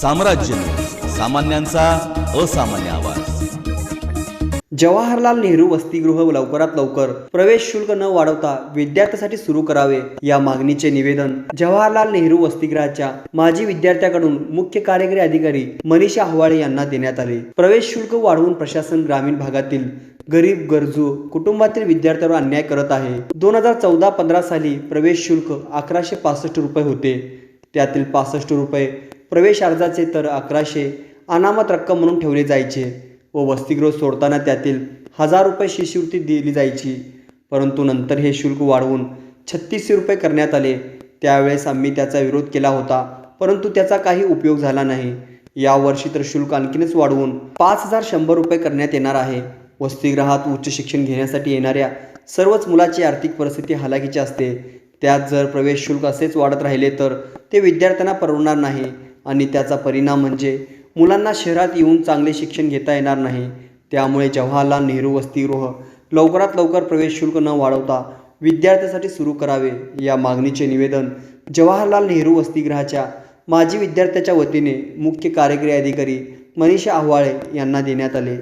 साम्राज्य. सामान्यांचा असामान्य आवाज. जवाहरलाल नेहरू वसतिगृह लवकरात लवकर प्रवेश शुल्क न वाढवता विद्यार्थ्यासाठी सुरू करावे या मागणीचे निवेदन जवाहरलाल नेहरू वसतिगृहाच्या माजी विद्यार्थ्याकडून मुख्य कार्यकारी अधिकारी मनीषा हवाळे यांना देण्यात आले. प्रवेश शुल्क वाढवून प्रशासन ग्रामीण भागातील गरीब गरजू कुटुंबातील विद्यार्थ्यांवर अन्याय करत आहे. दोन हजार चौदा पंधरा साली प्रवेश शुल्क अकराशे पासष्ट रुपये होते. त्यातील पासष्ट रुपये प्रवेश अर्जाचे तर अकराशे अनामत रक्कम म्हणून ठेवले जायचे व वसतिगृह सोडताना त्यातील हजार रुपये शिष्यवृत्ती दिली जायची. परंतु नंतर हे शुल्क वाढवून छत्तीसशे रुपये करण्यात आले. त्यावेळेस आम्ही त्याचा विरोध केला होता परंतु त्याचा काही उपयोग झाला नाही. यावर्षी तर शुल्क आणखीनच वाढवून पाच हजार शंभर रुपये करण्यात येणार आहे. वसतिगृहात उच्च शिक्षण घेण्यासाठी येणाऱ्या सर्वच मुलाची आर्थिक परिस्थिती हलाखीची असते. त्यात जर प्रवेश शुल्क असेच वाढत राहिले तर ते विद्यार्थ्यांना परवडणार नाही. आणि त्याचा परिणाम म्हणजे मुलांना शहरात येऊन चांगले शिक्षण घेता येणार नाही. त्यामुळे जवाहरलाल नेहरू वसतिगृह लवकरात लवकर प्रवेश शुल्क न वाढवता विद्यार्थ्यांसाठी सुरू करावे या मागणीचे निवेदन जवाहरलाल नेहरू वसतिगृहाच्या माजी विद्यार्थ्याच्या वतीने मुख्य कार्यकारी अधिकारी मनीषा आव्हाळे यांना देण्यात आले.